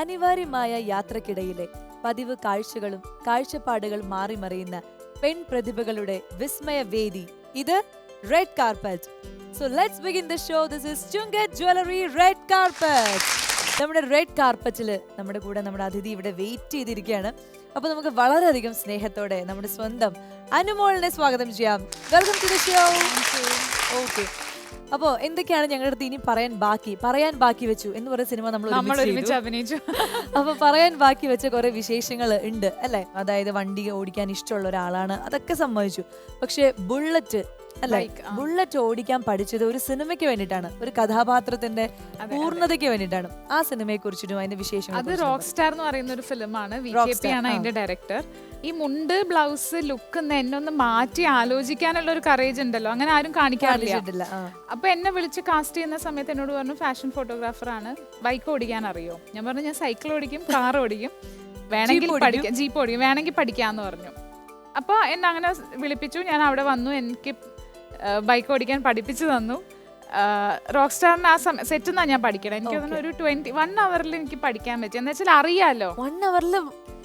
അനിവാര്യമായ യാത്രക്കിടയിലെ പതിവ് കാഴ്ചകളും കാഴ്ചപ്പാടുകൾ മാറിമറിയുന്ന പെൺ പ്രതിഭകളുടെ വിസ്മയ വേദി ഇത് red carpet so let's begin the show this is Chungath jewellery red carpet നമ്മുടെ റെഡ് കാർപ്പറ്റിൽ നമ്മുടെ കൂടെ നമ്മുടെ അതിഥി ഇവിടെ വെയിറ്റ് ചെയ്തിരിക്കുകയാണ്. അപ്പോൾ നമുക്ക് വളരെയധികം സ്നേഹത്തോടെ നമ്മുടെ സ്വന്തം അനുമോളിനെ സ്വാഗതം ചെയ്യാം. Welcome to the show okay അപ്പോ എന്തൊക്കെയാണ് ഞങ്ങളുടെ അടുത്ത് ഇനി പറയാൻ ബാക്കി? പറയാൻ ബാക്കി വെച്ചു എന്ന് പറയുന്ന സിനിമ നമ്മൾ ഒരുമിച്ച് അഭിനയിച്ചു. അപ്പൊ പറയാൻ ബാക്കി വെച്ച കുറെ വിശേഷങ്ങൾ ഉണ്ട് അല്ലെ? അതായത് വണ്ടി ഓടിക്കാൻ ഇഷ്ടമുള്ള ഒരാളാണ് അതൊക്കെ സമ്മതിച്ചു. പക്ഷെ ബുള്ളറ്റ് അല്ലെ ബുള്ളറ്റ് ഓടിക്കാൻ പഠിച്ചത് ഒരു സിനിമയ്ക്ക് വേണ്ടിയിട്ടാണ്. ഒരു കഥാപാത്രത്തിന്റെ. പൂർണതയ്ക്ക് വേണ്ടിയിട്ടാണ്. ആ സിനിമയെ കുറിച്ചിട്ടും അതിന്റെ വിശേഷം അത് റോക്ക് സ്റ്റാർ എന്ന് പറയുന്ന ഒരു ഫിലിമാണ്. വി കെ പി ആണ്. അതിന്റെ ഡയറക്ടർ ഈ മുണ്ട് ബ്ലൗസ് ലുക്ക് എന്നെ ഒന്ന് മാറ്റി ആലോചിക്കാനുള്ള ഒരു കറേജ് ഉണ്ടല്ലോ. അങ്ങനെ ആരും കാണിക്കാറില്ല. അപ്പൊ എന്നെ വിളിച്ച് കാസ്റ്റ് ചെയ്യുന്ന സമയത്ത് എന്നോട് പറഞ്ഞു ഫാഷൻ ഫോട്ടോഗ്രാഫർ ആണ്. ബൈക്ക് ഓടിക്കാൻ അറിയോ? ഞാൻ പറഞ്ഞു ഞാൻ സൈക്കിൾ ഓടിക്കും കാർ ഓടിക്കും. വേണമെങ്കിൽ പഠിക്കാം ജീപ്പ് ഓടിക്കും. വേണമെങ്കിൽ പഠിക്കാന്ന് പറഞ്ഞു. അപ്പൊ എന്നെ അങ്ങനെ വിളിപ്പിച്ചു. ഞാൻ അവിടെ വന്നു. എനിക്ക് ബൈക്ക് ഓടിക്കാൻ പഠിപ്പിച്ചു തന്നു. റോക്ക് സ്റ്റാറിന് ആ സമയം സെറ്റ് എന്നാ ഞാൻ പഠിക്കണം. എനിക്ക് തോന്നുന്നു ഒരു ട്വന്റി വൺ അവറിൽ എനിക്ക് പഠിക്കാൻ പറ്റും. എന്ന് വെച്ചാൽ അറിയാലോ. വൺ അവറിൽ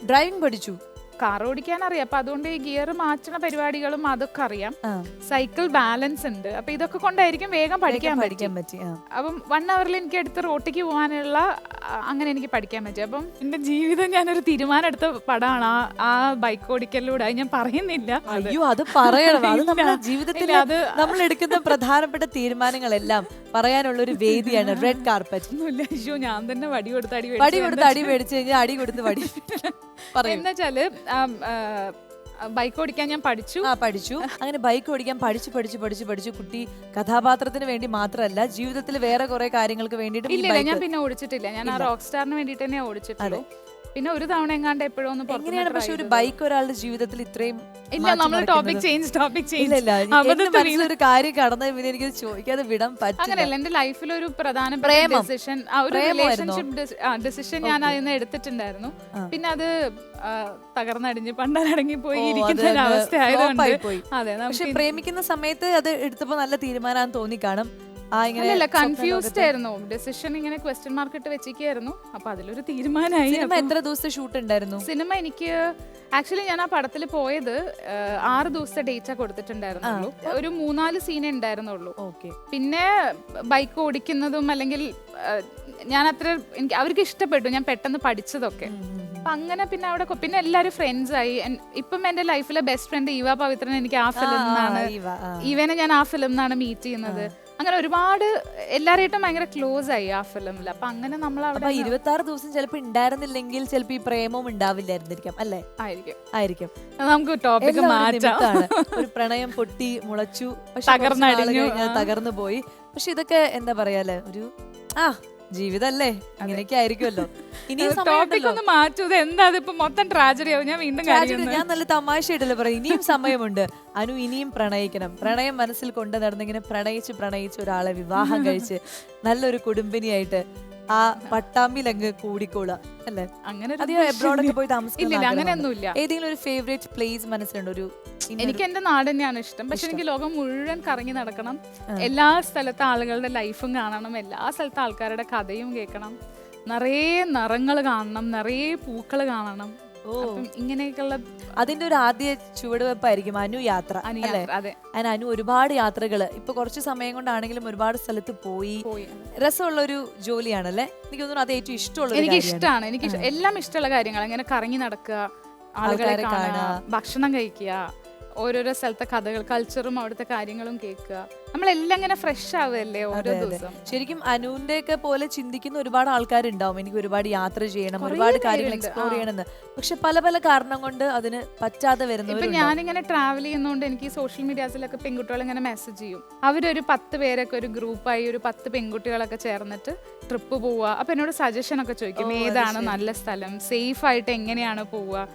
ഡ്രൈവിംഗ് പഠിച്ചു. കാർ ഓടിക്കാൻ അറിയാം അപ്പൊ അതുകൊണ്ട് ഈ ഗിയർ മാറ്റണ പരിപാടികളും അതൊക്കെ അറിയാം. സൈക്കിൾ ബാലൻസ് ഉണ്ട്. അപ്പൊ ഇതൊക്കെ കൊണ്ടായിരിക്കും വേഗം പഠിക്കാൻ പഠിക്കാൻ പറ്റി. അപ്പം വൺ അവറിൽ എനിക്ക് എടുത്ത് റോട്ടിക്ക് പോകാനുള്ള അങ്ങനെ എനിക്ക് പഠിക്കാൻ പറ്റി. അപ്പം എന്റെ ജീവിതം ഞാനൊരു തീരുമാനം എടുത്ത പടമാണ് ആ ആ ബൈക്ക് ഓടിക്കലിലൂടെ. അത് ഞാൻ പറയുന്നില്ല. അയ്യോ അത് പറയണം. അത് നമ്മുടെ ജീവിതത്തിൽ അത് നമ്മൾ എടുക്കുന്ന പ്രധാനപ്പെട്ട തീരുമാനങ്ങളെല്ലാം പറയാനുള്ള ഒരു വേദിയാണ് റെഡ് കാർപ്പറ്റ് അയ്യോ ഞാൻ തന്നെ വടി കൊടുത്ത് അടി വടി കൊടുത്ത് അടി മേടിച്ചു കഴിഞ്ഞാൽ അടി കൊടുത്ത് വടി. എന്നുവെച്ചാൽ ബൈക്ക് ഓടിക്കാൻ ഞാൻ പഠിച്ചു. ആ പഠിച്ചു. അങ്ങനെ ബൈക്ക് ഓടിക്കാൻ പഠിച്ചു പഠിച്ചു പഠിച്ചു പഠിച്ചു. കുട്ടി കഥാപാത്രത്തിന് വേണ്ടി മാത്രമല്ല ജീവിതത്തിൽ വേറെ കുറെ കാര്യങ്ങൾക്ക് വേണ്ടിയിട്ട് ഇല്ല, ഞാൻ പിന്നെ ഓടിച്ചിട്ടില്ല. ഞാൻ ആ റോക്ക് സ്റ്റാറിന് വേണ്ടിട്ട് തന്നെ ഓടിച്ചിട്ടുള്ളൂ പിന്നെ ഒരു തവണ എങ്ങാണ്ട് എപ്പോഴും ഒന്ന് എങ്ങനെയാണ് പക്ഷെ ഒരു ബൈക്ക് ഒരാളുടെ ജീവിതത്തിൽ ഇത്രയും ഇല്ല നമ്മൾ ടോപ്പിക് ചേഞ്ച് ടോപ്പിക് ചേഞ്ച് ഇല്ല ഒരു കാര്യം കടന്ന പിന്നെ എനിക്ക് ചോദിക്കാതെ വിടാൻ പറ്റില്ല. അങ്ങനെയല്ല എന്റെ ലൈഫിൽ ഒരു പ്രധാനപ്പെട്ട. ഡിസിഷൻ ഒരു റിലേഷൻഷിപ്പ് ഡിസിഷൻ ഞാൻ അതിന്ന് അതിന് എടുത്തിട്ടുണ്ടായിരുന്നു പിന്നെ അത് തകർന്നടിഞ്ഞ് പണ്ടടങ്ങി പോയി ഇരിക്കുന്ന ഒരു അവസ്ഥ ആയതുകൊണ്ട് അതെ പക്ഷെ പ്രേമിക്കുന്ന സമയത്ത് അത് എടുത്തപ്പോ നല്ല തീരുമാനം തോന്നി കാണും. ഇങ്ങനെ കൺഫ്യൂസ്ഡ് ആയിരുന്നു. ഡിസിഷൻ ഇങ്ങനെ ക്വസ്റ്റ്യൻ മാർക്ക് ഇട്ട് വെച്ചിരിക്കായിരുന്നു അപ്പൊ അതിലൊരു തീരുമാനമായി. സിനിമ എത്ര ദിവസത്തെ ഷൂട്ട് ഉണ്ടായിരുന്നു? സിനിമ എനിക്ക് ആക്ച്വലി ഞാൻ ആ പടത്തിൽ പോയത് ആറ് ദിവസത്തെ ഡേറ്റാ കൊടുത്തിട്ടുണ്ടായിരുന്നുള്ളൂ. ഒരു മൂന്നാൽ സീനേ ഉണ്ടായിരുന്നുള്ളൂ. ഓക്കെ. പിന്നെ ബൈക്ക് ഓടിക്കുന്നതും അല്ലെങ്കിൽ ഞാൻ അത്ര എനിക്ക് അവർക്ക് ഇഷ്ടപ്പെട്ടു. ഞാൻ പെട്ടെന്ന് പഠിച്ചതൊക്കെ. അപ്പൊ അങ്ങനെ പിന്നെ അവിടെ പിന്നെ എല്ലാവരും ഫ്രണ്ട്സ് ആയി. ഇപ്പം എന്റെ ലൈഫിലെ ബെസ്റ്റ് ഫ്രണ്ട് ഈവ പവിത്രൻ എനിക്ക് ആ ഫിലിം നിന്നാണ് ഈവനെ ഞാൻ ആ ഫിലിം നിന്നാണ് മീറ്റ് ചെയ്യുന്നത്. അങ്ങനെ ഒരുപാട് എല്ലാവരായിട്ടും ഭയങ്കര ക്ലോസ് ആയി ആ ഫിലിമിൽ അപ്പൊ അങ്ങനെ നമ്മൾ അവിടെ ഇരുപത്തി ആറ് ദിവസം ചിലപ്പോ ഉണ്ടായിരുന്നില്ലെങ്കിൽ ചിലപ്പോ ഈ പ്രേമവും ഉണ്ടാവില്ലായിരുന്നിരിക്കാം അല്ലേ? ആയിരിക്കും. ആയിരിക്കും. നമുക്ക് ടോപ്പിക് മാറ്റാം. ഒരു പ്രണയം പൊട്ടി മുളച്ചു. തകർന്നു പോയി. പക്ഷെ ഇതൊക്കെ എന്താ പറയാല്ലേ ഒരു ആ ജീവിതല്ലേ? അങ്ങനെയൊക്കെ ആയിരിക്കുമല്ലോ ഇനി ടോപ്പിക് ഒന്ന് മാറ്റൂ. ഇത് എന്താ? ഇപ്പൊ മൊത്തം ട്രാജഡി ആവും. ഞാൻ വീണ്ടും ഞാൻ നല്ല തമാശയായിട്ടല്ലേ പറയും ഇനിയും സമയമുണ്ട്. അനു ഇനിയും പ്രണയിക്കണം. പ്രണയം മനസ്സിൽ കൊണ്ട് നടന്നിങ്ങനെ പ്രണയിച്ച് പ്രണയിച്ച് ഒരാളെ വിവാഹം കഴിച്ച് നല്ലൊരു കുടുംബിനിയായിട്ട് ആ പട്ടാമ്പിൽ അങ്ങ് കൂടിക്കോളുക. അല്ലേ? അങ്ങനെ അധികം എബ്രോഡൊക്കെ പോയി ആഗ്രഹമുണ്ടോ? അങ്ങനെയൊന്നുമില്ല ഏതെങ്കിലും ഒരു ഫേവറേറ്റ് പ്ലേസ് മനസ്സിലുണ്ടോ. ഒരു എനിക്ക് എന്റെ നാട് തന്നെയാണ് ഇഷ്ടം. പക്ഷെ എനിക്ക് ലോകം മുഴുവൻ കറങ്ങി നടക്കണം. എല്ലാ സ്ഥലത്തെ ആളുകളുടെ ലൈഫും കാണണം. എല്ലാ സ്ഥലത്തെ ആൾക്കാരുടെ കഥയും കേൾക്കണം. നിറയെ നിറങ്ങൾ കാണണം. നിറയെ പൂക്കൾ കാണണം. ഇങ്ങനെയൊക്കെയുള്ള അതിന്റെ ഒരു ആദ്യ ചുവടുവെപ്പായിരിക്കും അനു യാത്ര അതെ. അതിന് അനു ഒരുപാട് യാത്രകൾ ഇപ്പൊ കുറച്ച് സമയം കൊണ്ടാണെങ്കിലും ഒരുപാട് സ്ഥലത്ത് പോയി. രസമുള്ള ഒരു ജോലിയാണല്ലേ? എനിക്ക് തോന്നുന്നു അത് ഏറ്റവും ഇഷ്ടമുള്ള എനിക്ക് ഇഷ്ടമാണ് എനിക്ക് എല്ലാം ഇഷ്ടമുള്ള കാര്യങ്ങൾ ഇങ്ങനെ കറങ്ങി നടക്കുക ആളുകളെ കാണുക. ഭക്ഷണം കഴിക്കുക ഓരോരോ സ്ഥലത്തെ കഥകൾ കൾച്ചറും അവിടുത്തെ കാര്യങ്ങളും കേൾക്കുക. നമ്മളെല്ലാം ഇങ്ങനെ ഫ്രഷ് ആവുമല്ലേ ഓരോ. ദിവസം? ശരിക്കും അനുവിന്റെ ഒക്കെ പോലെ ചിന്തിക്കുന്ന ഒരുപാട് ആൾക്കാരുണ്ടാവും. എനിക്ക് ഒരുപാട് യാത്ര ചെയ്യണം ഒരുപാട് കാര്യങ്ങൾ എക്സ്പ്ലോർ. ചെയ്യണമെന്ന്. പക്ഷെ പല പല കാരണം കൊണ്ട് അതിന് പറ്റാതെ വരുന്നത് ഇപ്പൊ ഞാനിങ്ങനെ ട്രാവൽ ചെയ്യുന്നതുകൊണ്ട് എനിക്ക് സോഷ്യൽ മീഡിയാസിലൊക്കെ പെൺകുട്ടികൾ ഇങ്ങനെ മെസ്സേജ് ചെയ്യും. അവരൊരു പത്ത് പേരൊക്കെ ഒരു ഗ്രൂപ്പായി ഒരു പത്ത് പെൺകുട്ടികളൊക്കെ ചേർന്നിട്ട് ട്രിപ്പ് പോവുക. അപ്പൊ എന്നോട് സജഷൻ ഒക്കെ ചോദിക്കും ഏതാണ് നല്ല സ്ഥലം? സേഫ് ആയിട്ട് എങ്ങനെയാണ് പോവുക?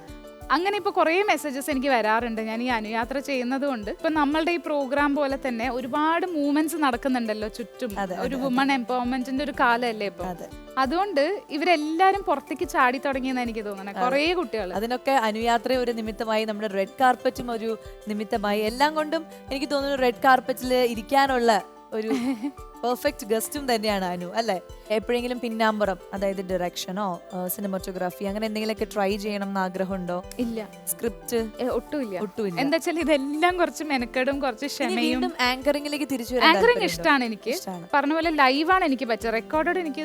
അങ്ങനെ ഇപ്പൊ കുറേ മെസ്സേജസ് എനിക്ക് വരാറുണ്ട്. ഞാൻ ഈ അനുയാത്ര ചെയ്യുന്നത് കൊണ്ട്. ഇപ്പൊ നമ്മളുടെ ഈ പ്രോഗ്രാം പോലെ തന്നെ ഒരുപാട് മൂവ്മെന്റ്സ് നടക്കുന്നുണ്ടല്ലോ ചുറ്റും. ഒരു വുമൺ എംപവർമെന്റിന്റെ ഒരു കാലമല്ലേ ഇപ്പൊ? അതെ. അതുകൊണ്ട് ഇവരെല്ലാരും പുറത്തേക്ക് ചാടി തുടങ്ങിയെന്ന് എനിക്ക് തോന്നുന്നത്. കുറേ കുട്ടികൾ അതിനൊക്കെ അനുയാത്ര ഒരു നിമിത്തമായി നമ്മുടെ റെഡ് കാർപ്പറ്റും ഒരു നിമിത്തമായി എല്ലാം കൊണ്ടും എനിക്ക് തോന്നുന്നു റെഡ് കാർപ്പറ്റിൽ ഇരിക്കാനുള്ള ഒരു പെർഫെക്റ്റ് ഗസ്റ്റും തന്നെയാണ് അനു അല്ലേ? എപ്പോഴെങ്കിലും പിന്നാമ്പുറം അതായത് ഡയറക്ഷനോ സിനിമറ്റോഗ്രാഫി അങ്ങനെ എന്തെങ്കിലുമൊക്കെ ട്രൈ ചെയ്യണം എന്ന് ആഗ്രഹമുണ്ടോ? ഇല്ല. സ്ക്രിപ്റ്റ് ഒട്ടുമില്ല. ഒട്ടുമില്ല. എന്താ വെച്ചാൽ ഇതെല്ലാം കുറച്ച് മെനക്കെടും കുറച്ച് ക്ഷമയും. ആങ്കറിംഗിലേക്ക് തിരിച്ചു ആങ്കറിംഗ്? ഇഷ്ടമാണ് എനിക്ക്. പറഞ്ഞ പോലെ ലൈവാണ് എനിക്ക് പറ്റുക റെക്കോർഡോട് എനിക്ക്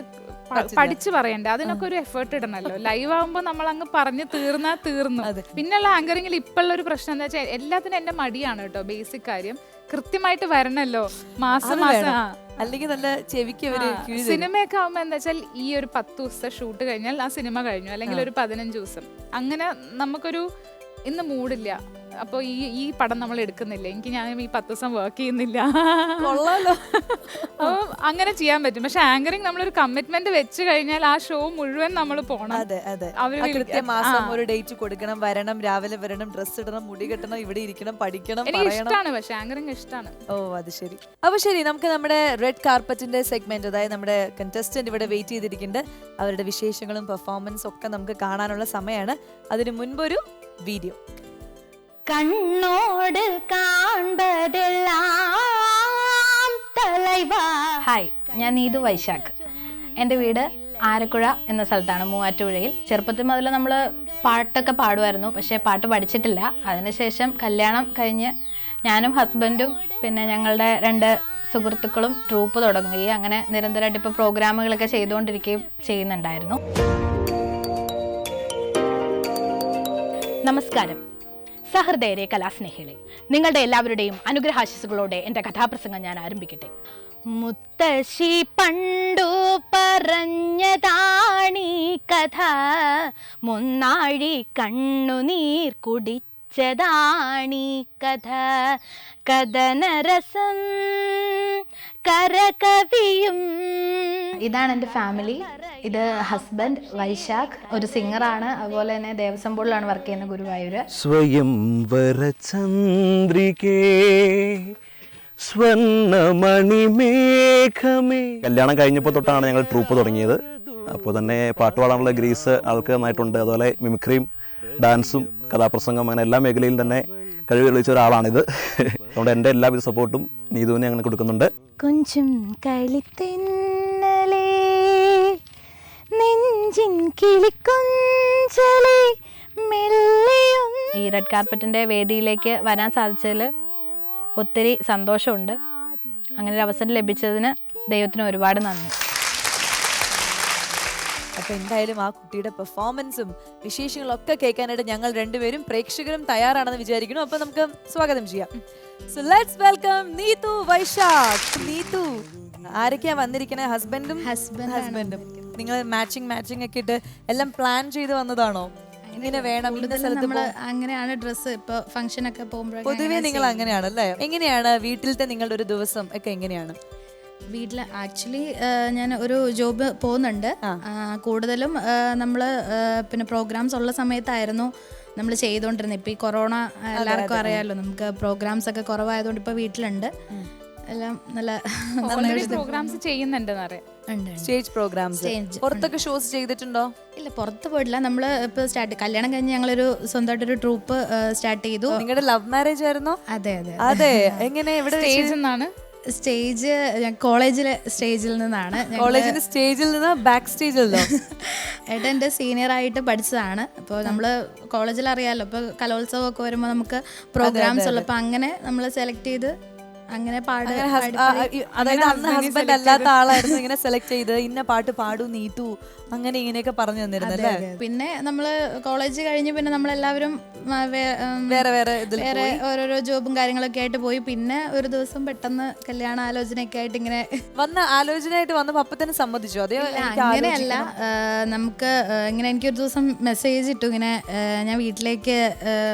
പഠിച്ചു പറയണ്ടേ? അതിനൊക്കെ ഒരു എഫേർട്ട് ഇടണല്ലോ. ലൈവ് ആവുമ്പോൾ നമ്മൾ അങ്ങ് പറഞ്ഞ് തീർന്നാ തീർന്നു. പിന്നെയുള്ള ആങ്കറിംഗിൽ ഇപ്പോഴുള്ള ഒരു പ്രശ്നം എന്താ വെച്ചാൽ എല്ലാത്തിനും എന്റെ മടിയാണ് കേട്ടോ ബേസിക് കാര്യം. കൃത്യമായിട്ട് വരണല്ലോ മാസം മാസം. ആ. അല്ലെങ്കിൽ നല്ല ചെവിക്ക് അവർ ആ, കിഴി തരും. സിനിമയൊക്കെ ആവുമ്പോ എന്താ വെച്ചാൽ ഈ ഒരു പത്ത് ദിവസത്തെ ഷൂട്ട് കഴിഞ്ഞാൽ ആ സിനിമ കഴിഞ്ഞു അല്ലെങ്കിൽ ഒരു പതിനഞ്ച് ദിവസം അങ്ങനെ നമുക്കൊരു ഇന്ന് മൂടില്ല അപ്പോൾ ഈ ഈ പടം നമ്മൾ എടുക്കുന്നില്ല? എനിക്ക് ഞാൻ ഈ പത്ത് ദിവസം വർക്ക് ചെയ്യുന്നില്ല. കൊള്ളാലോ. അപ്പോൾ അങ്ങനെ ചെയ്യാൻ പറ്റും. പക്ഷെ ആങ്കറിങ് നമ്മളൊരു കമ്മിറ്റ്മെന്റ് വെച്ച് കഴിഞ്ഞാൽ ആ ഷോ മുഴുവൻ നമ്മൾ പോണം. അതെ അതെ. കൃത്യമാസം ഒരു ഡേറ്റ് കൊടുക്കണം വരണം രാവിലെ വരണം ഡ്രസ് ഇടണം മുടി കെട്ടണം ഇവിടെ ഇരിക്കണം പഠിക്കണം ഇഷ്ടമാണ് പക്ഷെ ആങ്കറിങ് ഇഷ്ടമാണ് ഓ അത് ശരി. അപ്പൊ ശരി നമുക്ക് നമ്മുടെ റെഡ് കാർപ്പറ്റിന്റെ സെഗ്മെന്റ് അതായത് നമ്മുടെ കണ്ടസ്റ്റന്റ് ഇവിടെ വെയിറ്റ് ചെയ്തിരിക്കുന്നുണ്ട്. അവരുടെ വിശേഷങ്ങളും പെർഫോമൻസും ഒക്കെ നമുക്ക് കാണാനുള്ള സമയമാണ്. അതിനു മുൻപൊരു വീഡിയോ കണ്ണോട് കാൺപതെല്ലാം ഹായ് ഞാൻ നീതു വൈശാഖ്. എന്റെ വീട് ആരക്കുഴ എന്ന സ്ഥലത്താണ് മൂവാറ്റുപുഴയിൽ. ചെറുപ്പത്തിൽ മുതൽ നമ്മൾ പാട്ടൊക്കെ പാടുമായിരുന്നു പക്ഷേ പാട്ട് പഠിച്ചിട്ടില്ല. അതിനുശേഷം കല്യാണം കഴിഞ്ഞ് ഞാനും ഹസ്ബൻഡും പിന്നെ ഞങ്ങളുടെ രണ്ട് സുഹൃത്തുക്കളും ട്രൂപ്പ് തുടങ്ങുകയും അങ്ങനെ നിരന്തരമായിട്ട് ഇപ്പോൾ പ്രോഗ്രാമുകളൊക്കെ ചെയ്തുകൊണ്ടിരിക്കുകയും ചെയ്യുന്നുണ്ടായിരുന്നു. നമസ്കാരം. സഹൃദയരെ കലാസ്നേഹികളെ നിങ്ങളുടെ എല്ലാവരുടെയും അനുഗ്രഹാശിസുകളോടെ എന്റെ കഥാപ്രസംഗം ഞാൻ ആരംഭിക്കട്ടെ. മുത്തശ്ശി പണ്ടു പറഞ്ഞതാണീ കഥ മുന്നാഴി കണ്ണുനീർ കുടിച്ചതാണീ കഥ. കഥനരസം കരകവിയും. ഇതാണ് എന്റെ ഫാമിലി. ഇത് ഹസ്ബൻഡ് വൈശാഖ് ഒരു സിംഗറാണ്. അതുപോലെ തന്നെ ദേവസ്വം ബോർഡിലാണ് വർക്ക് ചെയ്യുന്ന ഗുരുവായൂര്. സ്വയം വരചന്ദ്രികേ സ്വർണമണിമേഘമേ കല്യാണം കഴിഞ്ഞപ്പോൾ തൊട്ടാണ് ഞങ്ങൾ ട്രൂപ്പ് തുടങ്ങിയത്. അപ്പോൾ തന്നെ പാട്ട് പാടാനുള്ള ഗ്രീസ് ആൾക്ക് നന്നായിട്ടുണ്ട്. അതുപോലെ മിമിക്രിയും ഡാൻസും കഥാപ്രസംഗം അങ്ങനെ എല്ലാ മേഖലയിലും തന്നെ കഴിവ് തെളിയിച്ച ഒരാളാണിത്. അതുകൊണ്ട് എന്റെ എല്ലാവിധ സപ്പോർട്ടും നീതുവിനെ അങ്ങനെ കൊടുക്കുന്നുണ്ട്. കൊഞ്ചും കളിത്തെന്നലേ നെഞ്ചിൻ കിളിക്കൊഞ്ചലേ മെല്ലെയും ഈ റെഡ് കാർപ്പറ്റിന്റെ വേദിയിലേക്ക് വരാൻ സാധിച്ചതിൽ ഒത്തിരി സന്തോഷമുണ്ട്. അങ്ങനെ ഒരു അവസരം ലഭിച്ചതിന് ദൈവത്തിന് ഒരുപാട് നന്ദി. അപ്പൊ എന്തായാലും ആ കുട്ടിയുടെ പെർഫോമൻസും വിശേഷങ്ങളും ഒക്കെ കേൾക്കാനായിട്ട് ഞങ്ങൾ രണ്ടുപേരും പ്രേക്ഷകരും തയ്യാറാണെന്ന് വിചാരിക്കുന്നു. അപ്പൊ നമുക്ക് സ്വാഗതം ചെയ്യാം. So let's welcome Neethu Vaishakh Neethu ആരൊക്കെയാ വന്നിരിക്കണേ? ഹസ്ബൻഡും ഹസ്ബൻഡും നിങ്ങൾ മാച്ചിങ് മാച്ചിങ് ഒക്കെ ഇട്ട് എല്ലാം പ്ലാൻ ചെയ്ത് വന്നതാണോ? ഇങ്ങനെ വേണം ഇന്ന സ്ഥലത്ത് അങ്ങനെയാണ് ഡ്രസ്സ് ഇപ്പൊ ഫംഗ്ഷൻ ഒക്കെ പോകുമ്പോഴൊക്കെ പൊതുവേ നിങ്ങൾ അങ്ങനെയാണ് അല്ലേ എങ്ങനെയാണ് വീട്ടിലത്തെ നിങ്ങളുടെ ഒരു ദിവസം ഒക്കെ എങ്ങനെയാണ്? വീട്ടിൽ ആക്ച്വലി ഞാൻ ഒരു ജോബ് പോകുന്നുണ്ട്. ആ, കൂടുതലും നമ്മൾ പിന്നെ പ്രോഗ്രാംസ് ഉള്ള സമയത്തായിരുന്നു നമ്മൾ ചെയ്തുകൊണ്ടിരുന്നത് ഇപ്പൊ ഈ കൊറോണ എല്ലാവർക്കും അറിയാലോ നമുക്ക് പ്രോഗ്രാംസ് ഒക്കെ കുറവായതുകൊണ്ട് ഇപ്പൊ വീട്ടിലുണ്ട്. എല്ലാം നല്ല പ്രോഗ്രാംസ് ഉണ്ട്. സ്റ്റേജ് പ്രോഗ്രാംസ് പുറത്തൊക്കെ ഷോസ് ചെയ്തിട്ടുണ്ടോ? ഇല്ല പുറത്ത് പോയിട്ടില്ല. നമ്മൾ ഇപ്പൊ സ്റ്റാർട്ട് കല്യാണം കഴിഞ്ഞ് ഞങ്ങളൊരു സ്വന്തമായിട്ടൊരു ട്രൂപ്പ് സ്റ്റാർട്ട് ചെയ്തു. നിങ്ങളുടെ ലവ് മാരേജ് ആയിരുന്നോ? അതെ അതെ. അതെ എങ്ങനെ? എവിടെ വെച്ച്? സ്റ്റേജ് എന്നാണ് സ്റ്റേജ് കോളേജിലെ സ്റ്റേജിൽ നിന്നാണ് കോളേജിന്റെ സ്റ്റേജിൽ നിന്ന് ബാക്ക് സ്റ്റേജിലോ ഏട്ടൻ എന്റെ സീനിയർ ആയിട്ട് പഠിച്ചതാണ്. അപ്പോൾ നമ്മൾ കോളേജിൽ അറിയാമല്ലോ ഇപ്പോൾ കലോത്സവം ഒക്കെ വരുമ്പോൾ നമുക്ക് പ്രോഗ്രാംസ് ഉള്ളപ്പോൾ അങ്ങനെ നമ്മൾ സെലക്ട് ചെയ്ത് അങ്ങനെ പാട് അങ്ങനെ ഹസ്- പാടി- ആ, അതായത് അന്ന് ഹസ്ബൻഡ് അല്ലാത്ത ആളായിരുന്നു ഇങ്ങനെ സെലക്ട് ചെയ്ത് ഇന്ന പാട്ട് പാടൂ നീട്ടു അങ്ങനെ ഇങ്ങനെയൊക്കെ പറഞ്ഞു തന്നിരുന്നല്ലേ പിന്നെ നമ്മൾ കോളേജ് കഴിഞ്ഞ് പിന്നെ നമ്മളെല്ലാവരും വേറെ വേറെ വേറെ ഓരോരോ ജോബും കാര്യങ്ങളൊക്കെ ആയിട്ട് പോയി. പിന്നെ ഒരു ദിവസം പെട്ടെന്ന് കല്യാണ ആലോചനയൊക്കെ ആയിട്ട് ഇങ്ങനെ വന്ന ആലോചനയായിട്ട് വന്നപ്പോൾ അപ്പൊ തന്നെ സമ്മതിച്ചു? എനിക്ക് അങ്ങനെയല്ല. നമുക്ക് ഇങ്ങനെ ഇങ്ങനെ എനിക്കൊരു ദിവസം മെസ്സേജ് ഇട്ടു. ഇങ്ങനെ ഞാൻ വീട്ടിലേക്ക്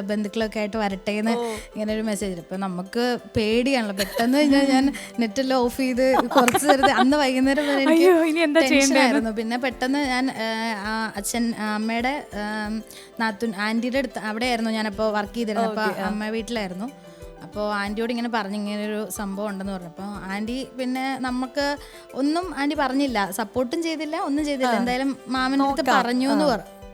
ബന്ധുക്കളൊക്കെ ആയിട്ട് വരട്ടെ എന്ന് ഇങ്ങനെ ഒരു മെസ്സേജ് അപ്പൊ നമുക്ക് പേടിയാണല്ലോ. പെട്ടെന്ന് കഴിഞ്ഞാൽ ഞാൻ നെറ്റെല്ലാം ഓഫ് ചെയ്ത് കുറച്ച് നേരത്തെ അന്ന് വൈകുന്നേരം വരെ അയ്യോ, ഇനി എന്താ എനിക്ക് ടെൻഷനായിരുന്നു പിന്നെ പെട്ടെന്ന് ഞാൻ അച്ഛൻ അമ്മയുടെ നാത്തു ആന്റിയുടെ അടുത്ത് അവിടെയായിരുന്നു ഞാനപ്പോൾ വർക്ക് ചെയ്തിരുന്നത് അപ്പോൾ അമ്മ വീട്ടിലായിരുന്നു. അപ്പോൾ ആന്റിയോട് ഇങ്ങനെ പറഞ്ഞു ഇങ്ങനെ ഒരു സംഭവം ഉണ്ടെന്ന് പറഞ്ഞു. അപ്പോൾ ആന്റി പിന്നെ നമുക്ക് ഒന്നും ആന്റി പറഞ്ഞില്ല. സപ്പോർട്ടും ചെയ്തില്ല ഒന്നും ചെയ്തില്ല. എന്തായാലും മാമന്റെ അടുത്ത് പറഞ്ഞു എന്ന്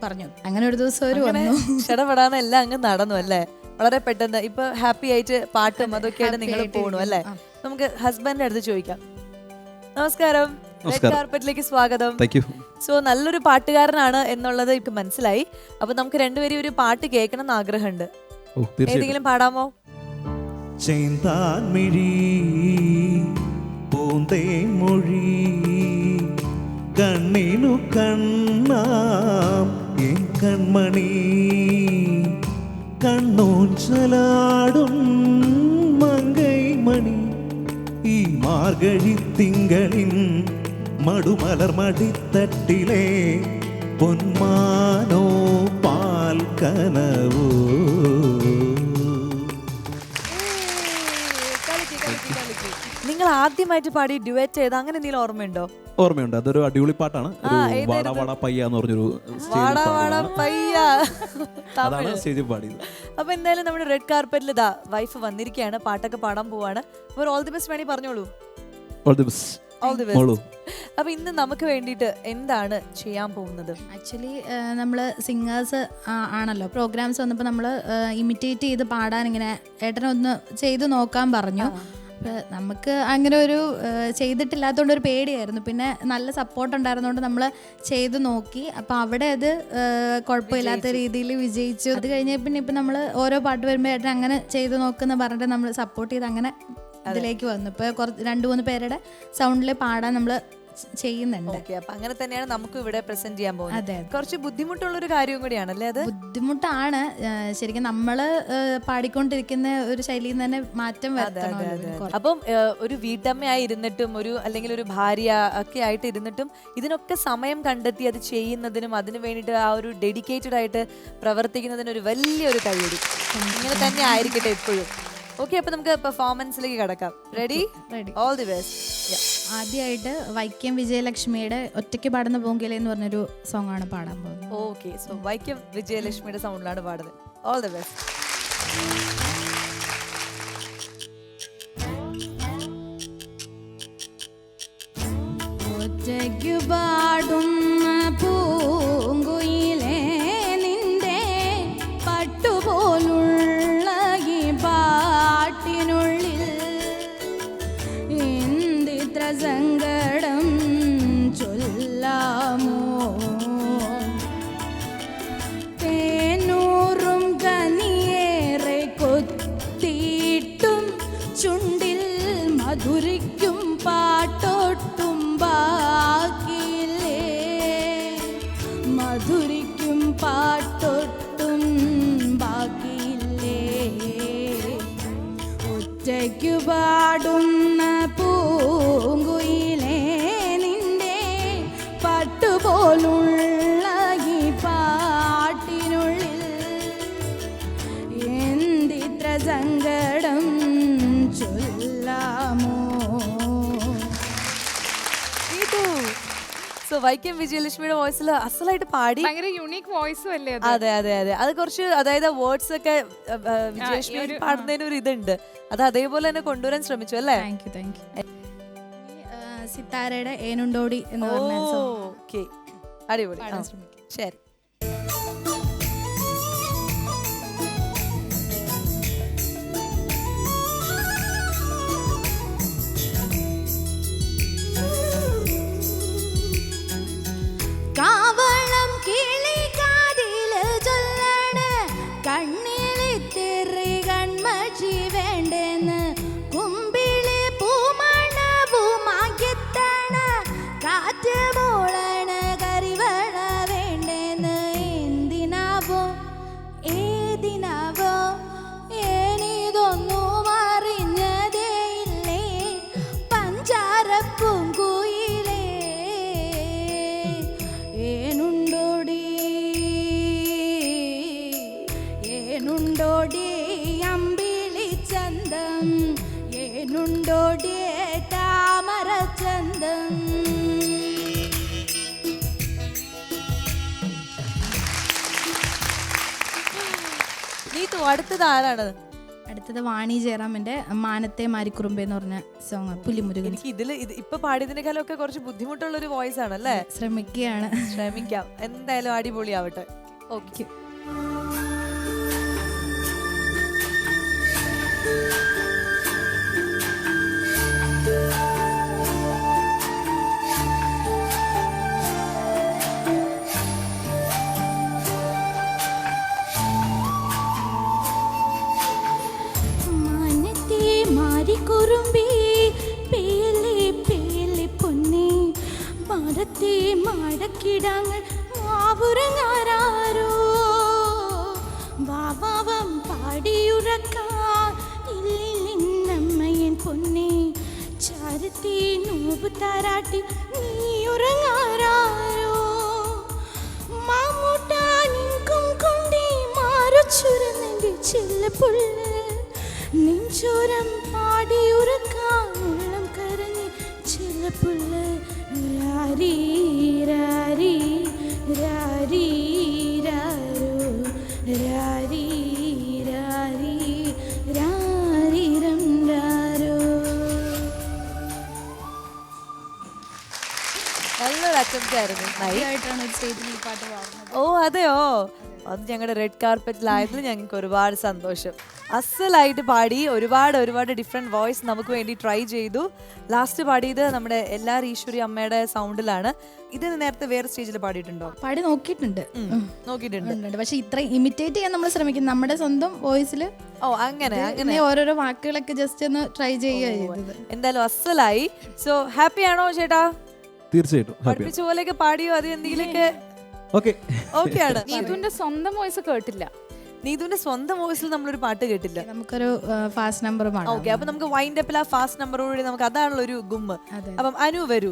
പറഞ്ഞു. അങ്ങനെ ഒരു ദിവസം ഒരു വന്നു. ക്ഷണപ്പെടാതെ എല്ലാം അങ്ങ് നടന്നു അല്ലേ? വളരെ പെട്ടെന്ന് ഇപ്പൊ ഹാപ്പി ആയിട്ട് പാട്ടും അതൊക്കെയാണ് നിങ്ങൾ പോണു അല്ലേ? നമുക്ക് ഹസ്ബൻഡിന്റെ അടുത്ത് ചോദിക്കാം. നമസ്കാരം. റെഡ് നമസ്കാരം. കാർപ്പറ്റിലേക്ക് സ്വാഗതം. താങ്ക് യു സോ നല്ലൊരു പാട്ടുകാരനാണ് എന്നുള്ളത് എനിക്ക് മനസ്സിലായി. അപ്പൊ നമുക്ക് രണ്ടുപേരും ഒരു പാട്ട് കേൾക്കണം എന്ന് ആഗ്രഹമുണ്ട്. ഏതെങ്കിലും പാടാമോ? ചെന്താൻമിഴി പൂന്തേ മൊഴി കണ്ണിനു കണ്ണാം എൻ കൺമണി. കണ്ണൂഞ്ചലാടും മങ്കൈ മണി ഈ മാർഗഴി തിങ്കളിൻ മടുമലർ മടിത്തട്ടിലെ പൊന്മാനോ പാൽ കനവോ. നിങ്ങൾ ആദ്യമായിട്ട് പാടി ഡ്യുവറ്റ് ചെയ്ത് അങ്ങനെ എന്തെങ്കിലും ഓർമ്മയുണ്ടോ? ഓർമ്മയുണ്ട്. അതൊരു അടിപൊളി പാട്ടാണ്. വാട വാട പയ്യ എന്ന് പറഞ്ഞൊരു അതാണ് സ്റ്റേജിൽ പാടിയത്. അപ്പൊ എന്തായാലും നമ്മുടെ റെഡ് കാർപ്പറ്റിൽ ഇതാ വൈഫ് വന്നിരിക്കുകയാണ്. പാട്ടൊക്കെ പാടാൻ പോവാണ്. അപ്പോൾ ഓൾ ദി ബെസ്റ്റ് വേണി പറഞ്ഞോളൂ. All the best all the best അപ്പൊ ഇന്ന് നമുക്ക് വേണ്ടിയിട്ട് എന്താണ് ചെയ്യാൻ പോകുന്നത്? ആക്ച്വലി നമ്മൾ സിംഗേഴ്സ് ആണല്ലോ. പ്രോഗ്രാംസ് വന്നപ്പോൾ നമ്മൾ ഇമിറ്റേറ്റ് ചെയ്ത് പാടാൻ ഇങ്ങനെ ഏട്ടനൊന്ന് ചെയ്ത് നോക്കാൻ പറഞ്ഞു. നമുക്ക് അങ്ങനെ ഒരു ചെയ്തിട്ടില്ലാത്തതുകൊണ്ട് ഒരു പേടിയായിരുന്നു. പിന്നെ നല്ല സപ്പോർട്ട് ഉണ്ടായിരുന്നതുകൊണ്ട് നമ്മൾ ചെയ്ത് നോക്കി. അപ്പോൾ അവിടെ അത് കുഴപ്പമില്ലാത്ത രീതിയിൽ വിജയിച്ചു. അത് കഴിഞ്ഞ പിന്നെ ഇപ്പം നമ്മൾ ഓരോ പാട്ട് വരുമ്പോൾ ഏട്ടൻ അങ്ങനെ ചെയ്ത് നോക്കുന്ന പറഞ്ഞിട്ട് നമ്മൾ സപ്പോർട്ട് ചെയ്ത് അങ്ങനെ ഇതിലേക്ക് വന്നു. ഇപ്പോൾ കുറച്ച് രണ്ട് മൂന്ന് പേരുടെ സൗണ്ടിൽ പാടാൻ നമ്മൾ ചെയ്യുന്നുണ്ട്. അപ്പൊ അങ്ങനെ തന്നെയാണ് നമുക്ക് ഇവിടെ പ്രസന്റ് ചെയ്യാൻ പോകുന്നത്. കുറച്ച് ബുദ്ധിമുട്ടുള്ള ഒരു കാര്യം കൂടിയാണല്ലേ അത്? ബുദ്ധിമുട്ടാണ്. ശരിക്കും നമ്മൾ പാടിക്കൊണ്ടിരിക്കുന്ന ഒരു ശൈലിയിൽ തന്നെ മാറ്റം വരുത്തണം അപ്പം ഒരു വീട്ടമ്മയായി ഇരുന്നിട്ടും ഒരു അല്ലെങ്കിൽ ഒരു ഭാര്യ ഒക്കെ ആയിട്ട് ഇരുന്നിട്ടും ഇതിനൊക്കെ സമയം കണ്ടെത്തി അത് ചെയ്യുന്നതിനും അതിനു വേണ്ടിട്ട് ആ ഒരു ഡെഡിക്കേറ്റഡ് ആയിട്ട് പ്രവർത്തിക്കുന്നതിന് ഒരു വലിയൊരു കഴിവ് ഇങ്ങനെ തന്നെ ആയിരിക്കട്ടെ എപ്പോഴും ഓക്കെ അപ്പൊ നമുക്ക് പെർഫോമൻസിലേക്ക് കടക്കാം. Ready ready all the best ആദ്യമായിട്ട് വൈക്കം വിജയലക്ഷ്മിയുടെ ഒറ്റയ്ക്ക് പാടുന്ന പൂങ്കില എന്ന് പറഞ്ഞൊരു സോങ് ആണ് പാടാൻ പോകുന്നത്. ഓക്കെ സോ വൈക്കം വിജയലക്ഷ്മിയുടെ സൗണ്ടിലാണ് പാടുന്നത്. ഓൾ ദി ബെസ്റ്റ് गजङ्ग വൈക്കം വിജയലക്ഷ്മിയുടെ വോയിസിൽ അസലായിട്ട് പാടി. ഭയങ്കര യുണീക്ക് വോയിസും അല്ലേ അത്? അതെ അതെ അതെ. അത് കുറച്ച് അതായത് വേർഡ്സ് ഒക്കെ വിജയലക്ഷ്മി ഒരു- പാടുന്നതിന് ഒരു ഇതുണ്ട്. അത് അതേപോലെ തന്നെ കൊണ്ടുവരാൻ ശ്രമിച്ചു അല്ലേ? താങ്ക് യു താങ്ക് യു സിത്താരയുടെ ഏനുണ്ടോടി എന്ന് പറഞ്ഞ song. ഓക്കെ അടിപൊളി. പാടാൻ ആ, ശ്രമിക്കാം. ശരി. നീതു അടുത്തത് ആരാണത്? അടുത്തത് വാണി ജയറാമിന്റെ മാനത്തെ മാരിക്കുറുമ്പ് എന്ന് പറഞ്ഞ സോങ് പുലിമുരുകൻ. എനിക്ക് ഇതിൽ ഇത് ഇപ്പൊ പാടിയതിനേക്കാളും ഒക്കെ കുറച്ച് ബുദ്ധിമുട്ടുള്ള ഒരു വോയിസ് ആണ് അല്ലേ ശ്രമിക്കുകയാണ്. ശ്രമിക്കാം. എന്തായാലും അടിപൊളിയാവട്ടെ. ഓക്കെ. കിടാങ്ങൾ മാവുറങ്ങാരോ വാവാവം പാടിയുറക്കാൻ ഇല്ലിന്നമ്മയൻ പൊന്നെ. ചാരത്തി നോവ് താരാട്ടി നീ ഉറങ്ങാരോ മാമൂട്ടാനിങ്കും കൊണ്ടേ മാറുച്ചുരന്നെന്റെ ചെല്ലപ്പുള്ള. നെഞ്ചോരം പാടിയുറക്കാൻ ചെല്ലപ്പുള്ള രാരീ രാരീ രാരീ രാരോ രാരീ രാരീ രാരീരം രാരോ നല്ലൊരു അറ്റംപ്റ്റ് ആയിരുന്നു. ആദ്യമായിട്ടാണ് ഒരു സ്റ്റേജിൽ ഈ പാട്ട് പാടുന്നത്. ഓ അതെയോ? അത് ഞങ്ങളുടെ റെഡ് കാർപ്പറ്റിലായതിൽ ഞങ്ങൾക്ക് ഒരുപാട് സന്തോഷം. അസലായിട്ട് പാടി ഒരുപാട് ഒരുപാട് ഡിഫറെന്റ് വോയിസ് നമുക്ക് വേണ്ടി ട്രൈ ചെയ്തു. ലാസ്റ്റ് പാടിയത് നമ്മുടെ എല്ലാ ഈശ്വരി അമ്മയുടെ സൗണ്ടിലാണ് ഇത് നേരത്തെ വേറെ സ്റ്റേജിൽ പാടിയിട്ടുണ്ടോ? പാടി നോക്കിയിട്ടുണ്ട്. നോക്കിയിട്ടുണ്ട്. പക്ഷേ ഇത്ര ഇമിറ്റേറ്റ് ചെയ്യാൻ നമ്മൾ ശ്രമിക്കും നമ്മുടെ സ്വന്തം വോയിസിൽ ഓ അങ്ങനെ അങ്ങനെ. ഓരോരോ വാക്കുകളൊക്കെ ജസ്റ്റ് ഒന്ന് ട്രൈ ചെയ്യുക എന്തായാലും അസലായി. സോ ഹാപ്പി ആണോ ചേട്ടാ? തീർച്ചയായിട്ടും ഹാപ്പി പഠിപ്പിച്ച പോലെയൊക്കെ പാടിയോ? അത് എന്തെങ്കിലുമൊക്കെ ഓക്കെ. ഓക്കെ ആണ് നീതുവിന്റെ സ്വന്തം വോയിസ് കേട്ടില്ല. നീതുവിന്റെ സ്വന്തം വോയിസിൽ നമ്മളൊരു പാട്ട് കേട്ടില്ല. നമുക്കൊരു ഫാസ്റ്റ് നമ്പർ ഓക്കെ അപ്പൊ നമുക്ക് വൈൻഡ് അപ്പിൽ ആ ഫാസ്റ്റ് നമ്പറോടുകൂടി നമുക്ക് അതാണല്ലോ ഒരു ഗുമ്മ്. അപ്പം അനു വരൂ.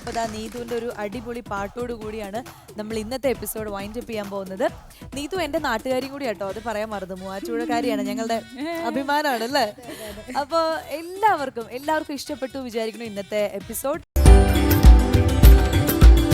അപ്പോൾ ഇതാ നീതുവിന്റെ ഒരു അടിപൊളി പാട്ടോട് കൂടിയാണ് നമ്മൾ ഇന്നത്തെ എപ്പിസോഡ് വൈൻഡ് അപ്പ് ചെയ്യാൻ പോകുന്നത്. നീതു എന്റെ നാട്ടുകാരിയും കൂടി കേട്ടോ അത് പറയാൻ മറന്നു. മൂവാറ്റുപുഴക്കാരിയാണ് ഞങ്ങളുടെ അഭിമാനമാണ് അല്ലേ? അപ്പോൾ എല്ലാവർക്കും എല്ലാവർക്കും ഇഷ്ടപ്പെട്ടു വിചാരിക്കുന്നു ഇന്നത്തെ എപ്പിസോഡ്.